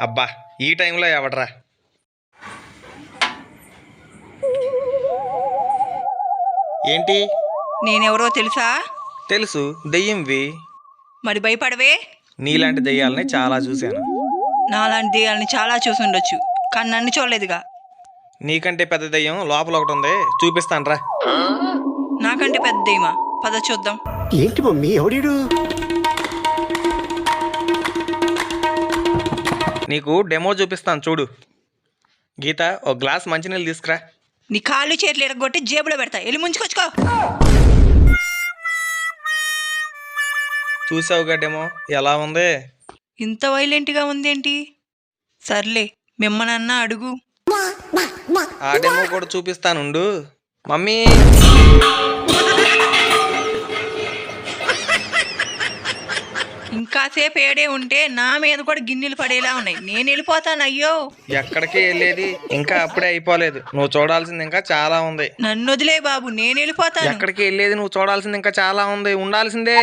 అబ్బా ఈ టైంలో ఎవడరా? ఏంటి? నేనెవరో తెలుసా? తెలుసు దెయ్యంవి. మరి భయపడవే. నీలాంటి దెయ్యాలని చాలా చూశాను. నాలాంటి దెయ్యాలని చాలా చూసుండొచ్చు కానీ నన్ను చూడలేదుగా. నీకంటే పెద్ద దెయ్యం లోపల ఒకటి ఉంది చూపిస్తానురా. నాకంటే పెద్ద దెయ్యమా? పద చూద్దాం. ఏంటి మమ్మీ ఎవడీడు? నీకు డెమో చూపిస్తాను చూడు. గీత ఒక గ్లాస్ మంచినీళ్ళు తీసుకురా. నీ కాళ్ళు చేతులు ఎరగొట్టి జేబులో పెడతా. వెళ్ళి ముంచుకొచ్చుకో. చూసావుగా డెమో? ఎలా ఉంది? ఇంత వైలెంట్గా ఉందేంటి? సర్లే మిమ్మనన్నా అడుగు. ఆ డెమో కూడా చూపిస్తానుండు. మమ్మీ! ఇంకాసేపు ఏడే ఉంటే నా మీద కూడా గిన్నెలు పడేలా ఉన్నాయి. నేను వెళ్ళిపోతాను అయ్యో. ఎక్కడికి వెళ్ళేది? ఇంకా అప్పుడే అయిపోలేదు. నువ్వు చూడాల్సింది ఇంకా చాలా ఉంది. నన్ను వదిలే బాబు నేను వెళ్ళిపోతాను. ఎక్కడికి వెళ్ళేది? నువ్వు చూడాల్సింది ఇంకా చాలా ఉంది. ఉండాల్సిందే.